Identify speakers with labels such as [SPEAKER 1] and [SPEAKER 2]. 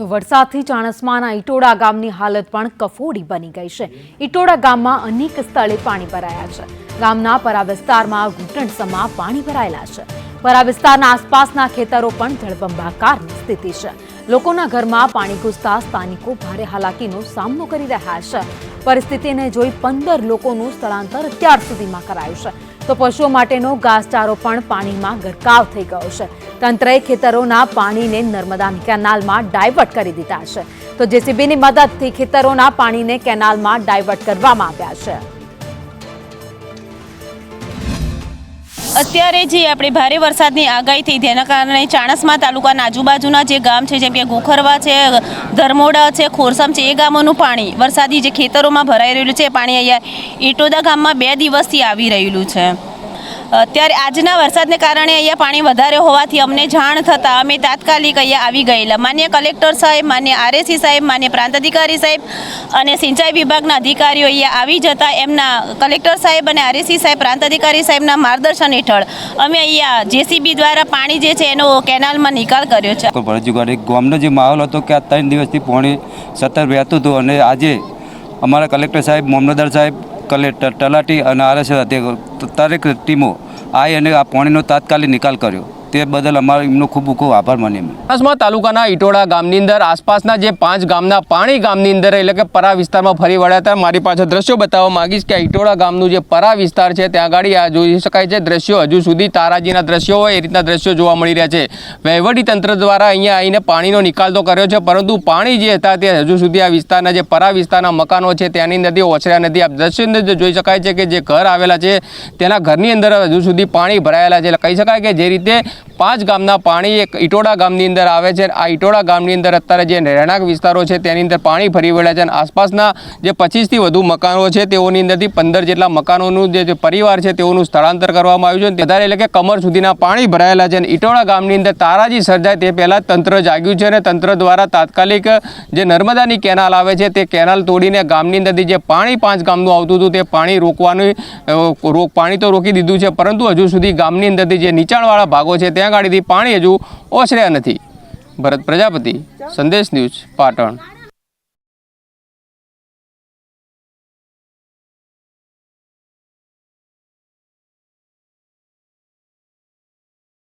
[SPEAKER 1] તો વરસાદથી ચાણસ્માના ઇટોડા ગામની હાલત પણ કફોડી બની ગઈ છે. ઇટોડા ગામમાં અનેક સ્થળે પાણી ભરાયા છે. ગામના પરા વિસ્તારમાં ઘૂંટણસમા પાણી ભરાયેલા છે. પરા વિસ્તારના આસપાસના ખેતરો પણ જળબંબાકારની સ્થિતિ છે. લોકોના ઘરમાં પાણી ઘૂસતા સ્થાનિકો ભારે હાલાકીનો સામનો કરી રહ્યા છે. પરિસ્થિતિને જોઈ પંદર લોકોનું સ્થળાંતર અત્યાર સુધીમાં કરાયું છે. તો પશુઓ માટેનો ઘાસચારો પણ પાણીમાં ગરકાવ થઈ ગયો છે. તંત્રએ ખેતરોના પાણીને નર્મદાની કેનાલમાં ડાયવર્ટ કરી દીધા છે. તો જેસીબીની મદદથી ખેતરોના પાણીને કેનાલમાં ડાયવર્ટ કરવામાં આવ્યા છે.
[SPEAKER 2] અત્યારે જે આપણે ભારે વરસાદની આગાહી થઈ, તેના કારણે ચાણસ્મા તાલુકાના આજુબાજુના જે ગામ છે, જેમ કે ગોખરવા છે, ધર્મોડા છે, ખોરસમ છે, એ ગામોનું પાણી, વરસાદી જે ખેતરોમાં ભરાઈ રહેલું છે પાણી અહીંયા ઇટોદા ગામમાં બે દિવસથી આવી રહેલું છે. અત્યારે આજના વરસાદને કારણે અહીંયા પાણી વધારે હોવાથી અમને જાણ થતાં અમે તાત્કાલિક અહીંયા આવી ગયેલા. માન્ય કલેક્ટર સાહેબ, માન્ય આરએસી સાહેબ, માન્ય પ્રાંત અધિકારી સાહેબ અને સિંચાઈ વિભાગના અધિકારીઓ અહીંયા આવી જતા એમના કલેક્ટર સાહેબ અને આરએસી સાહેબ, પ્રાંત અધિકારી સાહેબના માર્ગદર્શન હેઠળ અમે અહીંયા જેસીબી દ્વારા પાણી જે છે એનો કેનાલમાં નિકાલ કર્યો છે.
[SPEAKER 3] તો ભરતજી ગાડી ગામનો જે માહોલ હતો કે આ ત્રણ દિવસથી પાણી સતત વહેતું હતું અને આજે અમારા કલેક્ટર સાહેબ, મામલતદાર સાહેબ કલેક્ટર તલાટી અને આરએસ દરેક ટીમો આવી અને આ પાણીનો તાત્કાલિક નિકાલ કર્યો. તે બદલ અમારો એમનો ખૂબ ખૂબ આભાર માની
[SPEAKER 4] બનાસમાં તાલુકાના ઇટોડા ગામની અંદર આસપાસના જે પાંચ ગામના પાણી ગામની અંદર એટલે કે પરા વિસ્તારમાં ફરી વળ્યા હતા. મારી પાસે દ્રશ્યો બતાવવા માંગીશ કે ઇટોડા ગામનું જે પરા વિસ્તાર છે, ત્યાં આગળ આ જોઈ શકાય છે. દ્રશ્યો હજુ સુધી તારાજીના દ્રશ્યો હોય, એ રીતના દ્રશ્યો જોવા મળી રહ્યા છે. વહીવટી તંત્ર દ્વારા અહીંયા આવીને પાણીનો નિકાલ તો કર્યો છે, પરંતુ પાણી જે હતા તે હજુ સુધી આ વિસ્તારના જે પરા વિસ્તારના મકાનો છે, ત્યાંની નદી ઓછર્યા નથી આ દ્રશ્યની અંદર જોઈ શકાય છે કે જે ઘર આવેલા છે, તેના ઘરની અંદર હજુ સુધી પાણી ભરાયેલા છે. એટલે કહી શકાય કે જે રીતે પાંચ ગામના પાણી એક ઇટોડા ગામની અંદર આવે છે આ ઇટોડા ગામની અંદર અત્યારે જે રહેણાંક વિસ્તારો છે તેની અંદર પાણી ફરી વળ્યા છે અને આસપાસના જે પચીસથી વધુ મકાનો છે તેઓની અંદરથી પંદર જેટલા મકાનોનું જે પરિવાર છે તેઓનું સ્થળાંતર કરવામાં આવ્યું છે વધારે એટલે કે કમર સુધીના પાણી ભરાયેલા છે અને ઇટોડા ગામની અંદર તારાજી સર્જાય તે પહેલાં તંત્ર જાગ્યું છે અને તંત્ર દ્વારા તાત્કાલિક જે નર્મદાની કેનાલ આવે છે તે કેનાલ તોડીને ગામની અંદરથી જે પાણી પાંચ ગામનું આવતું હતું તે પાણી રોકવાનું પાણી તો રોકી દીધું છે પરંતુ હજુ સુધી ગામની અંદરથી જે નીચાણવાળા ભાગો છે ત્યાં ગાડીથી પાણી હજુ ઓસર્યા નથી. ભરત પ્રજાપતિ સંદેશ ન્યૂઝ પાટણ.